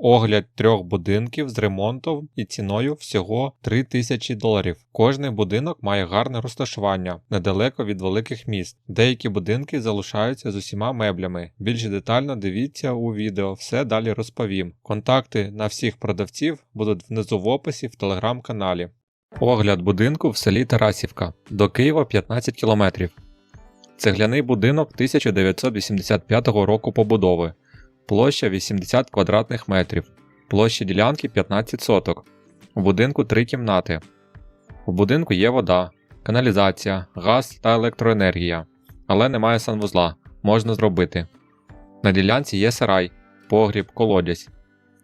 Огляд трьох будинків з ремонтом і ціною всього 3000 доларів. Кожний будинок має гарне розташування недалеко від великих міст. Деякі будинки залишаються з усіма меблями. Більш детально дивіться у відео, все далі розповім. Контакти на всіх продавців будуть внизу в описі в телеграм-каналі. Огляд будинку в селі Тарасівка. До Києва 15 кілометрів. Цегляний будинок 1985 року побудови. Площа 80 квадратних метрів. Площа ділянки 15 соток. У будинку 3 кімнати. У будинку є вода, каналізація, газ та електроенергія. Але немає санвузла. Можна зробити. На ділянці є сарай, погріб, колодязь.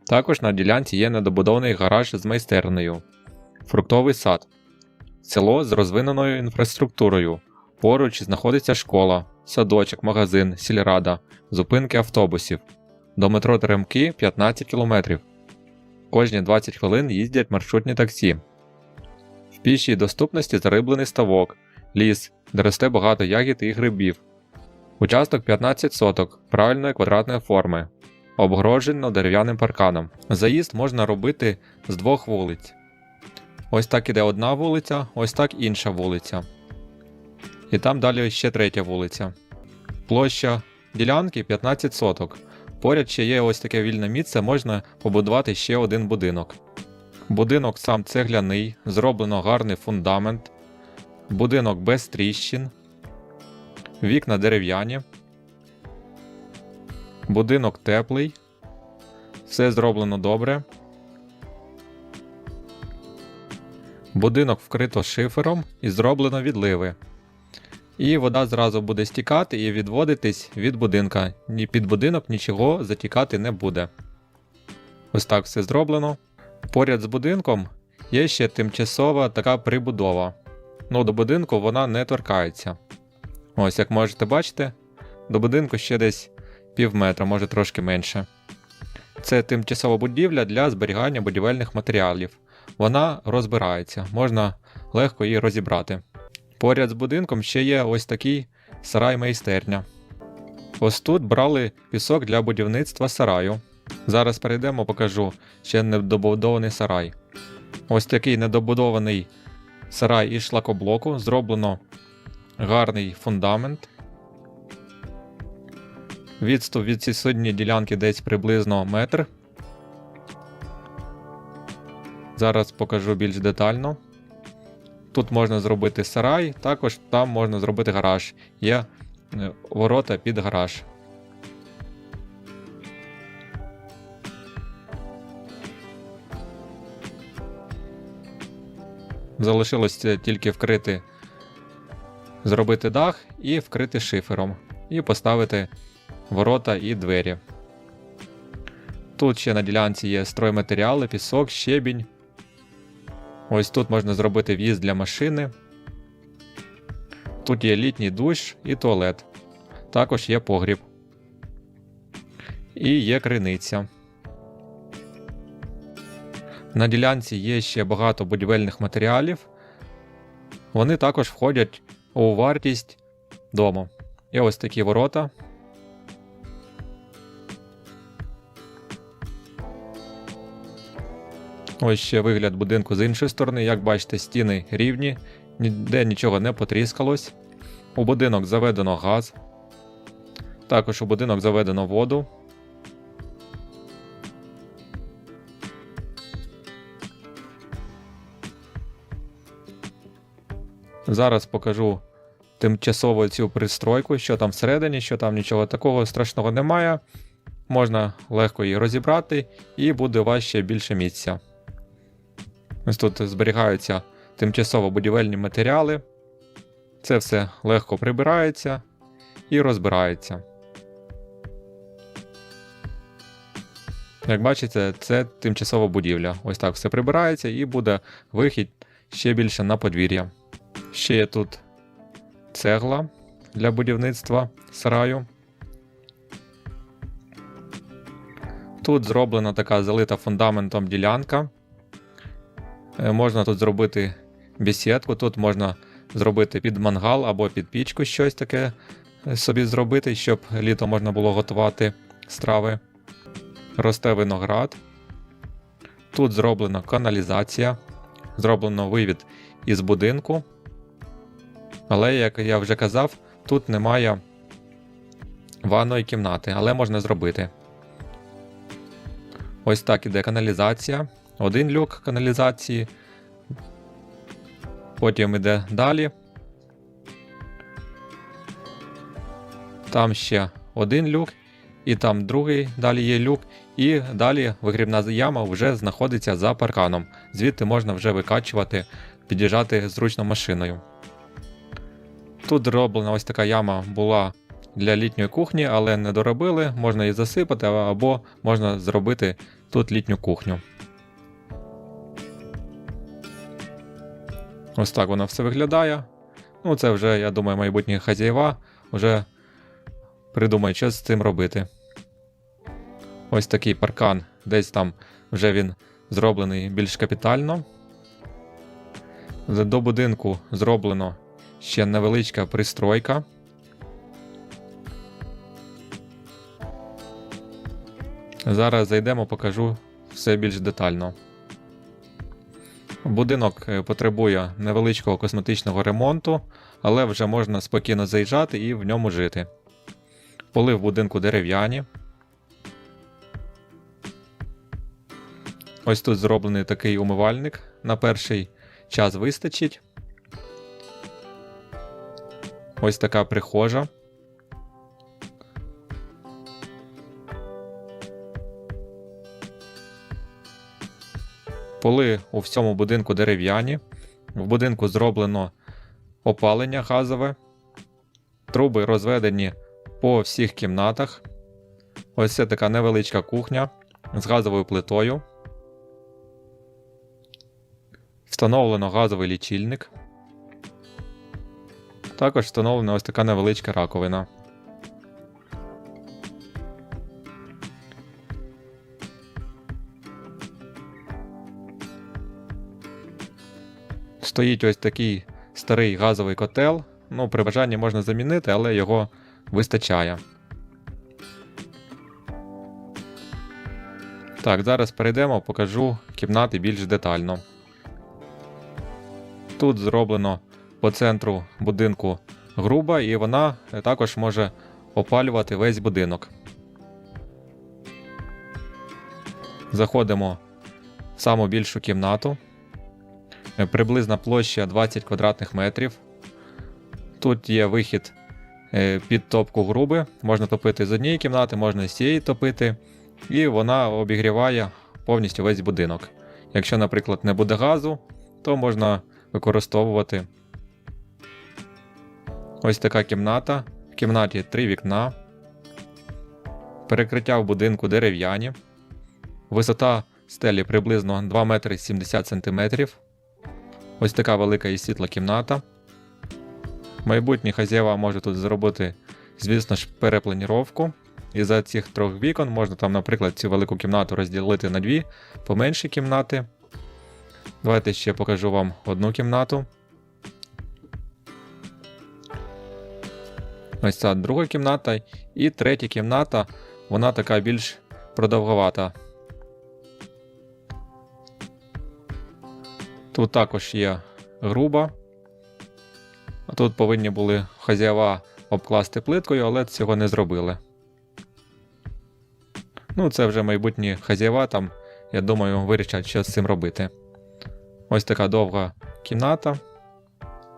Також на ділянці є недобудований гараж з майстернею, фруктовий сад, село з розвиненою інфраструктурою. Поруч знаходиться школа, садочок, магазин, сільрада, зупинки автобусів. До метро Теремки 15 км. Кожні 20 хвилин їздять маршрутні таксі. В пішій доступності зариблений ставок, ліс, де росте багато ягід і грибів. Участок 15 соток правильної квадратної форми, обгороджено дерев'яним парканом. Заїзд можна робити з двох вулиць. Ось так іде одна вулиця, ось так інша вулиця. І там далі ще третя вулиця. Площа ділянки 15 соток. Поряд ще є ось таке вільне місце, можна побудувати ще один будинок. Будинок сам цегляний, зроблено гарний фундамент, будинок без тріщин, вікна дерев'яні, будинок теплий, все зроблено добре. Будинок вкрито шифером і зроблено відливи. І вода зразу буде стікати і відводитись від будинка. Ні під будинок нічого затікати не буде. Ось так все зроблено. Поряд з будинком є ще тимчасова така прибудова. Ну, до будинку вона не торкається. Ось, як можете бачити, до будинку ще десь пів метра, може трошки менше. Це тимчасова будівля для зберігання будівельних матеріалів. Вона розбирається, можна легко її розібрати. Поряд з будинком ще є ось такий сарай майстерня. Ось тут брали пісок для будівництва сараю. Зараз перейдемо, покажу ще недобудований сарай. Ось такий недобудований сарай із шлакоблоку. Зроблено гарний фундамент. Відступ від сусідньої ділянки десь приблизно метр. Зараз покажу більш детально. Тут можна зробити сарай, також там можна зробити гараж. Є е, ворота під гараж. Залишилось тільки вкрити, зробити дах і вкрити шифером. І поставити ворота і двері. Тут ще на ділянці є стройматеріали, пісок, щебінь. Ось тут можна зробити в'їзд для машини. Тут є літній душ і туалет. Також є погріб. І є криниця. На ділянці є ще багато будівельних матеріалів. Вони також входять у вартість дому. Є ось такі ворота. Ось ще вигляд будинку з іншої сторони. Як бачите, стіни рівні, ніде нічого не потріскалось. У будинок заведено газ. Також у будинок заведено воду. Зараз покажу тимчасово цю пристройку, що там всередині, що там нічого такого страшного немає. Можна легко її розібрати, і буде у вас ще більше місця. Ось тут зберігаються тимчасово будівельні матеріали. Це все легко прибирається і розбирається. Як бачите, це тимчасова будівля. Ось так все прибирається і буде вихід ще більше на подвір'я. Ще є тут цегла для будівництва сараю. Тут зроблена така залита фундаментом ділянка. Е, Можна тут зробити бесідку, тут можна зробити під мангал або під пічку щось таке е, собі зробити, щоб літо можна було готувати страви. Росте виноград. Тут зроблена каналізація, зроблено вивід із будинку. Але, як я вже казав, тут немає ванної кімнати, але можна зробити. Ось так іде каналізація. Один люк каналізації. Потім іде далі. Там ще один люк, і там другий далі є люк, і далі вигрібна яма вже знаходиться за парканом. Звідти можна вже викачувати, під'їжджати зручно машиною. Тут зроблена ось така яма була для літньої кухні, але не доробили, можна її засипати, або можна зробити тут літню кухню. Ось так воно все виглядає. Ну, це вже, я думаю, майбутні хазяєва вже придумають, що з цим робити. Ось такий паркан, десь там вже він зроблений більш капітально. До будинку зроблено ще невеличка пристройка. Зараз зайдемо, покажу все більш детально. Будинок е, потребує невеличкого косметичного ремонту, але вже можна спокійно заїжджати і в ньому жити. Поли в будинку дерев'яні. Ось тут зроблений такий умивальник. На перший час вистачить. Ось така прихожа. Поли у всьому будинку дерев'яні. В будинку зроблено опалення газове. Труби розведені по всіх кімнатах. Ось це така невеличка кухня з газовою плитою. Встановлено газовий лічильник. Також встановлена ось така невеличка раковина. Стоїть ось такий старий газовий котел. Ну, при бажанні можна замінити, але його вистачає. Так, зараз перейдемо, покажу кімнати більш детально. Тут зроблено по центру будинку груба, і вона також може опалювати весь будинок. Заходимо в саму більшу кімнату. Е, Приблизна площа 20 квадратних метрів. Тут є вихід е, під топку груби. Можна топити з однієї кімнати, можна з цієї топити, і вона обігріває повністю весь будинок. Якщо, наприклад, не буде газу, то можна використовувати ось така кімната. В кімнаті три вікна. Перекриття в будинку дерев'яні. Висота стелі приблизно 2 метри 70 сантиметрів. Ось така велика і світла кімната. Майбутній хазяєва може тут зробити, звісно ж, перепланіровку. І за цих трьох вікон можна там, наприклад, цю велику кімнату розділити на дві поменші кімнати. Давайте ще покажу вам одну кімнату. Ось ця друга кімната. І третя кімната, вона така більш продовговата. Тут також є груба. Тут повинні були хазяєва обкласти плиткою, але цього не зробили. Ну, це вже майбутні хазяєва там, я думаю, вирішать, що з цим робити. Ось така довга кімната.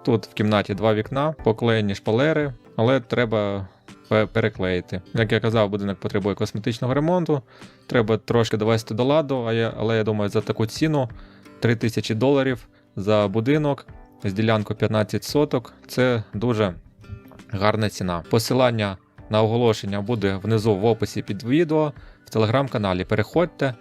Тут в кімнаті два вікна, поклеєні шпалери, але треба переклеїти. Як я казав, будинок потребує косметичного ремонту. Треба трошки довести до ладу, але я думаю, за таку ціну 3000 доларів за будинок з ділянкою 15 соток. Це дуже гарна ціна. Посилання на оголошення буде внизу в описі під відео в телеграм-каналі. Переходьте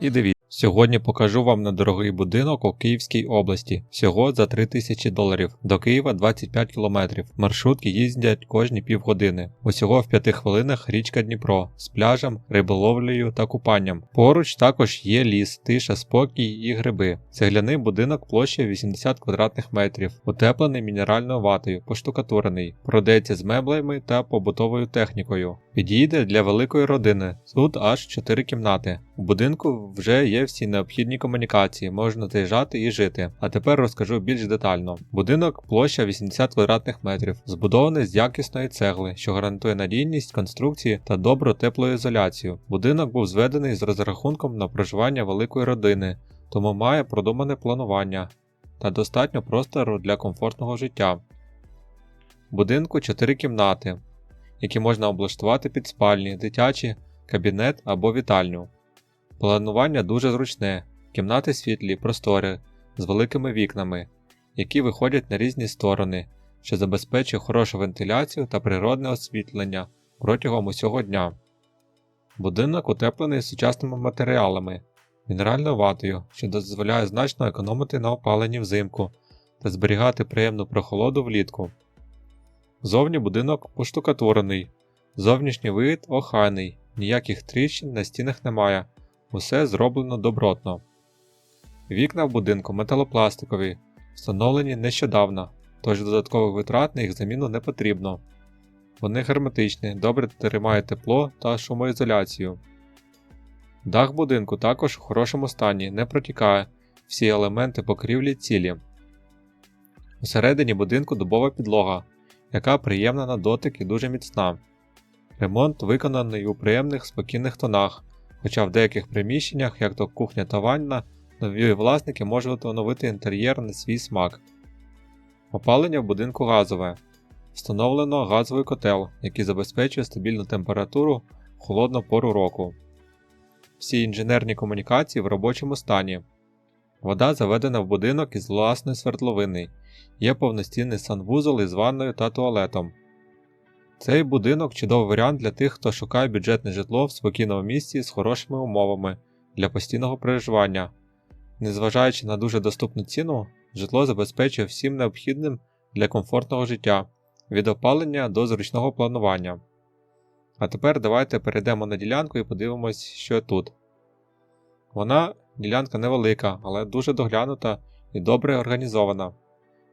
і дивіться. Сьогодні покажу вам недорогий будинок у Київській області, всього за 3000 доларів. До Києва 25 кілометрів. Маршрутки їздять кожні півгодини. Усього в 5 хвилинах річка Дніпро з пляжем, риболовлею та купанням. Поруч також є ліс, тиша, спокій і гриби. Цегляний будинок площею 80 квадратних метрів, утеплений мінеральною ватою, поштукатурений, продається з меблями та побутовою технікою. Підійде для великої родини. Тут аж 4 кімнати. У будинку вже є всі необхідні комунікації, можна заїжджати і жити. А тепер розкажу більш детально. Будинок площа 80 квадратних метрів, збудований з якісної цегли, що гарантує надійність конструкції та добру теплоізоляцію. Будинок був зведений з розрахунком на проживання великої родини, тому має продумане планування та достатньо простору для комфортного життя. Будинку 4 кімнати, які можна облаштувати під спальні, дитячі, кабінет або вітальню. Планування дуже зручне, кімнати світлі, простори, з великими вікнами, які виходять на різні сторони, що забезпечує хорошу вентиляцію та природне освітлення протягом усього дня. Будинок утеплений сучасними матеріалами, мінеральною ватою, що дозволяє значно економити на опаленні взимку та зберігати приємну прохолоду влітку. Зовні будинок поштукатурений, зовнішній вид охайний, ніяких тріщин на стінах немає. Усе зроблено добротно. Вікна в будинку металопластикові, встановлені нещодавно, тож додаткових витрат на їх заміну не потрібно. Вони герметичні, добре тримають тепло та шумоізоляцію. Дах будинку також в хорошому стані, не протікає, всі елементи покрівлі цілі. Усередині будинку дубова підлога, яка приємна на дотик і дуже міцна. Ремонт виконаний у приємних спокійних тонах хоча в деяких приміщеннях, як то кухня та ванна, нові власники можуть оновити інтер'єр на свій смак. Опалення в будинку газове. Встановлено газовий котел, який забезпечує стабільну температуру в холодну пору року. Всі інженерні комунікації в робочому стані. Вода заведена в будинок із власної свердловини. Є повноцінний санвузол із ванною та туалетом. Цей будинок чудовий варіант для тих, хто шукає бюджетне житло в спокійному місці з хорошими умовами для постійного проживання. Незважаючи на дуже доступну ціну, житло забезпечує всім необхідним для комфортного життя, від опалення до зручного планування. А тепер давайте перейдемо на ділянку і подивимось, що тут. Вона ділянка невелика, але дуже доглянута і добре організована.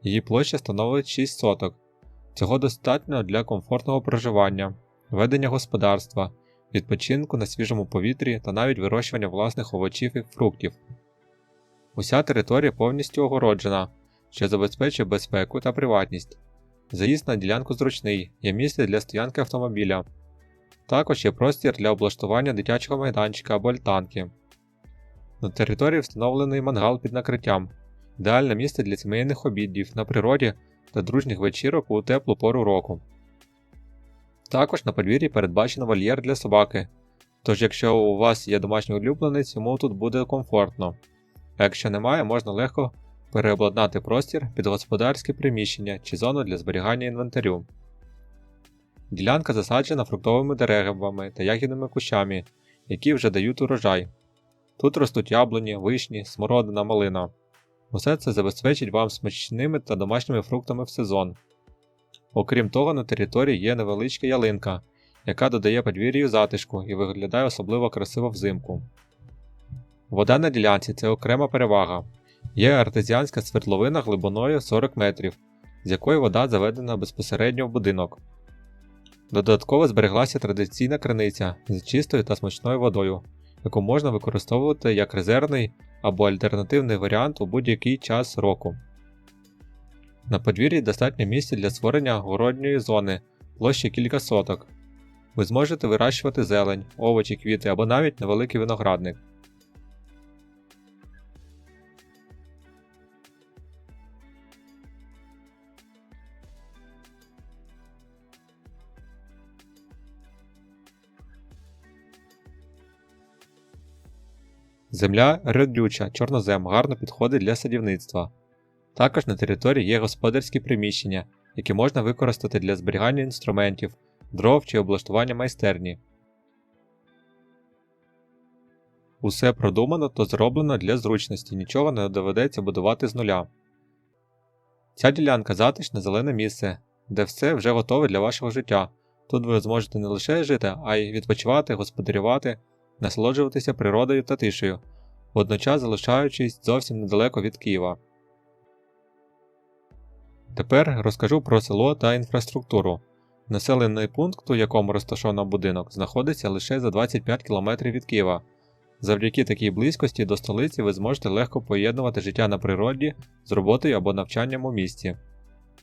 Її площа становить 6 соток. Цього достатньо для комфортного проживання, ведення господарства, відпочинку на свіжому повітрі та навіть вирощування власних овочів і фруктів. Уся територія повністю огороджена, що забезпечує безпеку та приватність. Заїзд на ділянку зручний, є місце для стоянки автомобіля. Також є простір для облаштування дитячого майданчика або альтанки. На території встановлений мангал під накриттям, ідеальне місце для сімейних обідів на природі та дружніх вечірок у теплу пору року. Також на подвір'ї передбачено вольєр для собаки, тож якщо у вас є домашній улюбленець, йому тут буде комфортно, а якщо немає, можна легко переобладнати простір під господарське приміщення чи зону для зберігання інвентарю. Ділянка засаджена фруктовими деревами та ягідними кущами, які вже дають урожай. Тут ростуть яблуні, вишні, смородина, малина. Усе це забезпечить вам смачними та домашніми фруктами в сезон. Окрім того, на території є невеличка ялинка, яка додає подвір'ю затишку і виглядає особливо красиво взимку. Вода на ділянці це окрема перевага. Є артезіанська свердловина глибиною 40 метрів, з якої вода заведена безпосередньо в будинок. Додатково збереглася традиційна криниця з чистою та смачною водою, яку можна використовувати як резервний або альтернативний варіант у будь-який час року. На подвір'ї достатньо місця для створення городньої зони площі кілька соток. Ви зможете вирощувати зелень, овочі, квіти або навіть невеликий виноградник. Земля родюча, чорнозем гарно підходить для садівництва. Також на території є господарські приміщення, які можна використати для зберігання інструментів, дров чи облаштування майстерні. Усе продумано та зроблено для зручності, нічого не доведеться будувати з нуля. Ця ділянка затишне зелене місце, де все вже готове для вашого життя. Тут ви зможете не лише жити, а й відпочивати, господарювати, насолоджуватися природою та тишею, водночас залишаючись зовсім недалеко від Києва. Тепер розкажу про село та інфраструктуру. Населений пункт, у якому розташовано будинок, знаходиться лише за 25 км від Києва. Завдяки такій близькості до столиці ви зможете легко поєднувати життя на природі з роботою або навчанням у місті.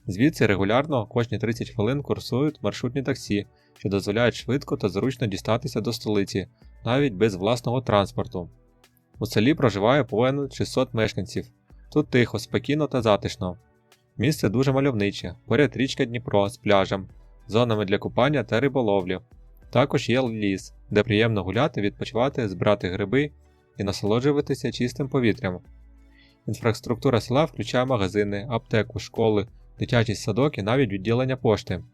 Звідси регулярно кожні 30 хвилин курсують маршрутні таксі, що дозволяють швидко та зручно дістатися до столиці, навіть без власного транспорту. У селі проживає понад 600 мешканців. Тут тихо, спокійно та затишно. Місце дуже мальовниче, поряд річка Дніпро з пляжем, зонами для купання та риболовлі. Також є ліс, де приємно гуляти, відпочивати, збирати гриби і насолоджуватися чистим повітрям. Інфраструктура села включає магазини, аптеку, школи, дитячий садок і навіть відділення пошти.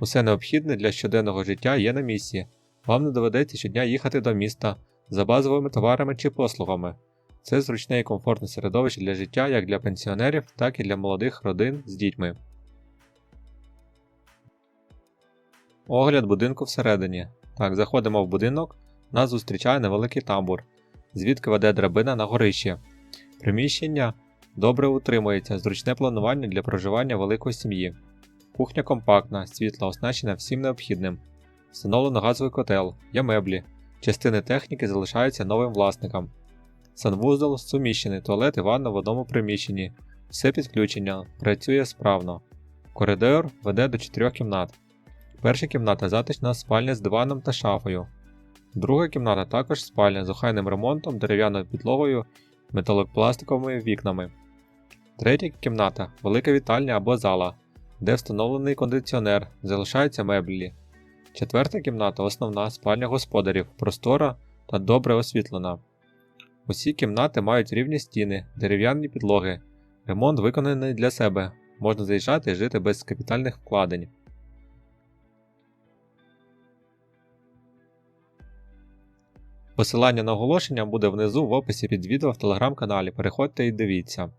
Усе необхідне для щоденного життя є на місці. Вам не доведеться щодня їхати до міста за базовими товарами чи послугами. Це зручне і комфортне середовище для життя як для пенсіонерів, так і для молодих родин з дітьми. Огляд будинку всередині. Так, заходимо в будинок, нас зустрічає невеликий тамбур, звідки веде драбина на горище. Приміщення добре утримується, зручне планування для проживання великої сім'ї. Кухня компактна, світла оснащена всім необхідним. Встановлено газовий котел, є меблі. Частини техніки залишаються новим власникам. Санвузол суміщений, туалет і ванна в одному приміщенні. Все підключення, працює справно. Коридор веде до 4 кімнат. Перша кімната затишна спальня з диваном та шафою. Друга кімната також спальня з охайним ремонтом, дерев'яною підлогою, металопластиковими вікнами. Третя кімната велика вітальня або зала, де встановлений кондиціонер, залишаються меблі. Четверта кімната основна спальня господарів, простора та добре освітлена. Усі кімнати мають рівні стіни, дерев'яні підлоги. Ремонт виконаний для себе, можна заїжджати і жити без капітальних вкладень. Посилання на оголошення буде внизу в описі під відео в телеграм-каналі. Переходьте і дивіться.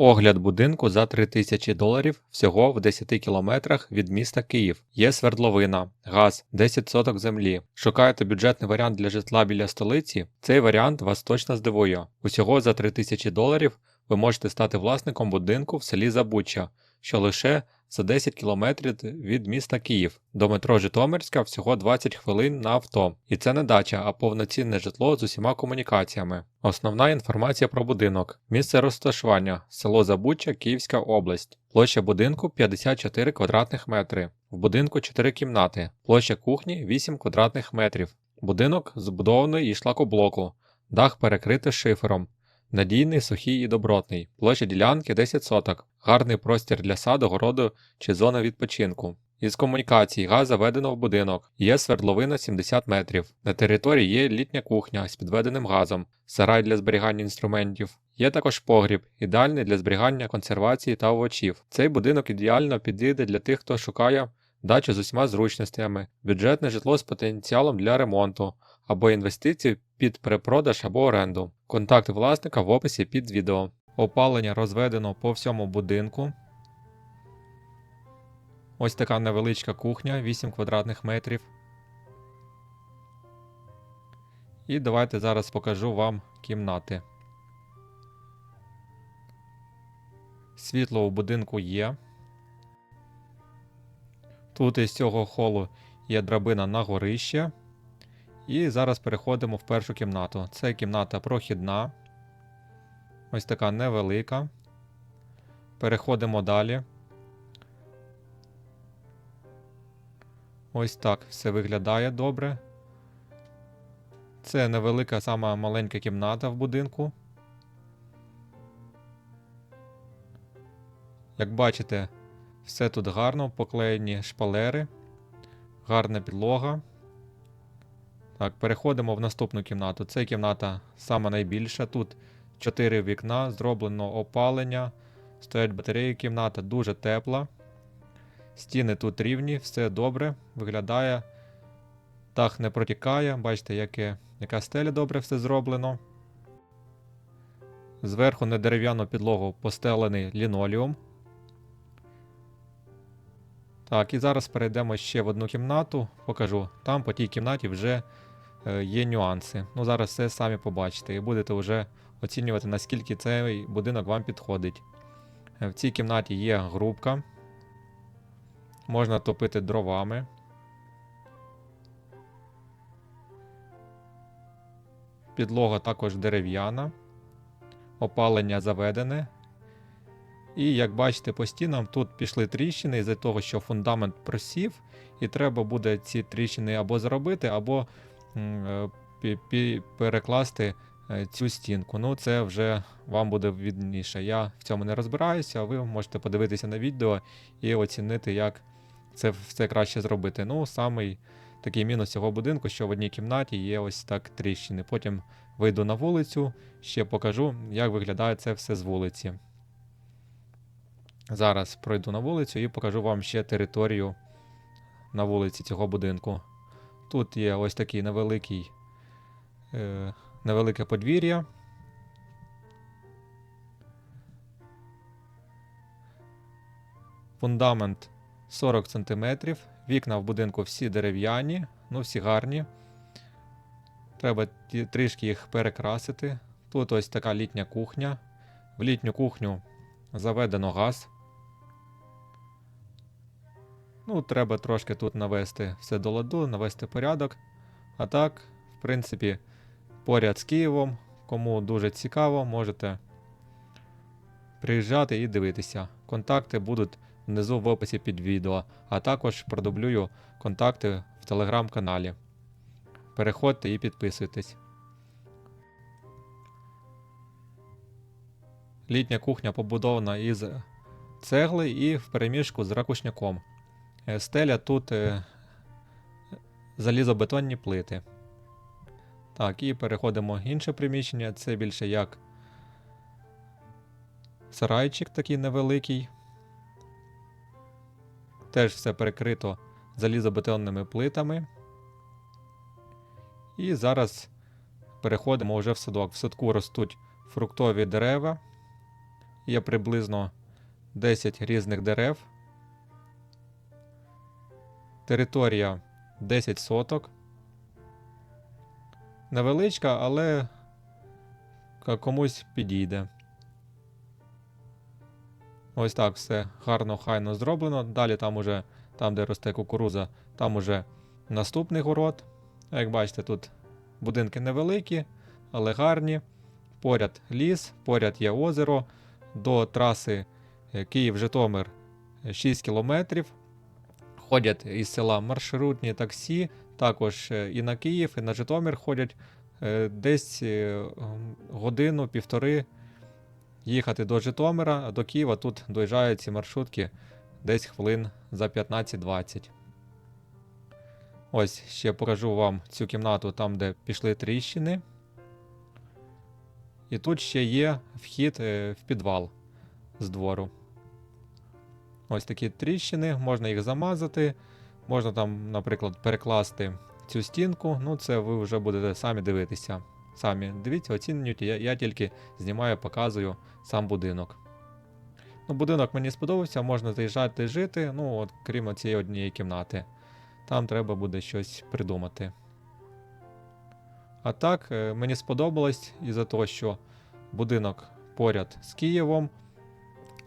Огляд будинку за 3000 доларів всього в 10 кілометрах від міста Київ. Є свердловина, газ, 10 соток землі. Шукаєте бюджетний варіант для житла біля столиці? Цей варіант вас точно здивує. Усього за 3000 доларів ви можете стати власником будинку в селі Забуччя, що лише за 10 кілометрів від міста Київ. До метро Житомирська всього 20 хвилин на авто. І це не дача, а повноцінне житло з усіма комунікаціями. Основна інформація про будинок. Місце розташування село Забуччя, Київська область. Площа будинку 54 квадратних метри. В будинку 4 кімнати. Площа кухні 8 квадратних метрів. Будинок збудований із шлакоблоку. Дах перекритий шифером. Надійний, сухий і добротний. Площа ділянки 10 соток. Гарний простір для саду, городу чи зони відпочинку. Із комунікацій газ заведено в будинок, є свердловина 70 метрів. На території є літня кухня з підведеним газом, сарай для зберігання інструментів. Є також погріб, ідеальний для зберігання консервації та овочів. Цей будинок ідеально підійде для тих, хто шукає дачу з усіма зручностями, бюджетне житло з потенціалом для ремонту або інвестицій під перепродаж або оренду. Контакт власника в описі під відео. Опалення розведено по всьому будинку. Ось така невеличка кухня 8 квадратних метрів. І давайте зараз покажу вам кімнати. Світло у будинку є. Тут із цього холу є драбина на горище. І зараз переходимо в першу кімнату. Це кімната прохідна. Ось така невелика. Переходимо далі. Ось так все виглядає добре. Це невелика сама маленька кімната в будинку. Як бачите, все тут гарно, поклеєні шпалери, гарна підлога. Так, переходимо в наступну кімнату. Це кімната сама найбільша. Тут 4 вікна, зроблено опалення, стоять батареї, кімната дуже тепла. Стіни тут рівні, все добре, виглядає дах не протікає, бачите, яке, яка стеля добре все зроблено. Зверху на дерев'яну підлогу постелений лінолеум. Так, і зараз перейдемо ще в одну кімнату, покажу. Там по тій кімнаті вже є нюанси. Ну, зараз все самі побачите, і будете вже оцінювати, наскільки цей будинок вам підходить. Е, В цій кімнаті є грубка. Можна топити дровами. Підлога також дерев'яна. Опалення заведене. І як бачите, по стінам тут пішли тріщини із-за того, що фундамент просів, і треба буде ці тріщини або зробити, або е, перекласти е, цю стінку. Ну, це вже вам буде відніше. Я в цьому не розбираюся, а ви можете подивитися на відео і оцінити, як це все краще зробити. Ну, самий такий мінус цього будинку, що в одній кімнаті є ось так тріщини. Потім вийду на вулицю, ще покажу, як виглядає це все з вулиці. Зараз пройду на вулицю і покажу вам ще територію на вулиці цього будинку. Тут є ось такий невеликий, е, невелике подвір'я. Фундамент 40 см. Вікна в будинку всі дерев'яні, ну всі гарні. Треба трішки їх перекрасити. Тут ось така літня кухня. В літню кухню заведено газ. Ну, треба трошки тут навести все до ладу, навести порядок. А так, в принципі, поряд з Києвом. Кому дуже цікаво, можете приїжджати і дивитися. Контакти будуть внизу в описі під відео, а також продублюю контакти в телеграм-каналі. Переходьте і підписуйтесь. Літня кухня побудована із цегли і в переміжку з ракушняком. Е, Стеля тут е, залізобетонні плити. Так, і переходимо в інше приміщення. Це більше як сарайчик такий невеликий. Теж все перекрито залізобетонними плитами. І зараз переходимо вже в садок. В садку ростуть фруктові дерева. Є приблизно 10 різних дерев. Територія 10 соток. Невеличка, але комусь підійде. Ось так все гарно, хайно зроблено. Далі там уже, там, де росте кукуруза, там уже наступний город. Як бачите, тут будинки невеликі, але гарні. Поряд ліс, поряд є озеро. До траси е, Київ-Житомир е, 6 кілометрів. Ходять із села маршрутні таксі, також е, і на Київ, і на Житомир ходять е, десь е, годину-півтори їхати до Житомира, а до Києва тут доїжджають ці маршрутки десь хвилин за 15-20. Ось ще покажу вам цю кімнату там, де пішли тріщини. І тут ще є вхід в підвал з двору. Ось такі тріщини, можна їх замазати, можна там, наприклад, перекласти цю стінку. Ну, це ви вже будете самі дивитися. Самі дивіться, оцінюйте. Я, я тільки знімаю, показую сам будинок. Ну, будинок мені сподобався, можна заїжджати жити, ну, от, крім цієї однієї кімнати. Там треба буде щось придумати. А так, е, мені сподобалось із-за того, що будинок поряд з Києвом.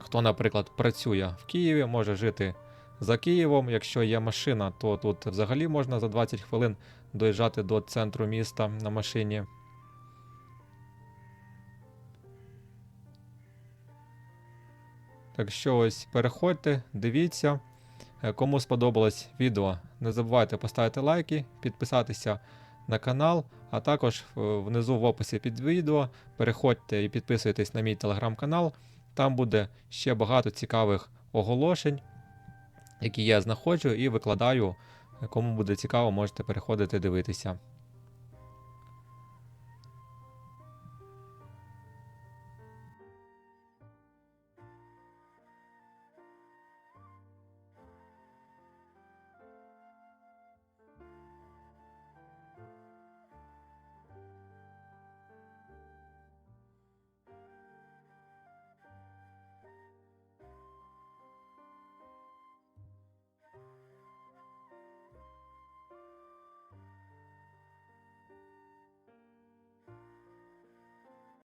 Хто, наприклад, працює в Києві, може жити за Києвом. Якщо є машина, то тут взагалі можна за 20 хвилин доїжджати до центру міста на машині. Так що ось переходьте, дивіться. Е, Кому сподобалось відео, не забувайте поставити лайки, підписатися на канал, а також внизу в описі під відео переходьте і підписуйтесь на мій телеграм-канал. Там буде ще багато цікавих оголошень, які я знаходжу і викладаю. Кому буде цікаво, можете переходити дивитися.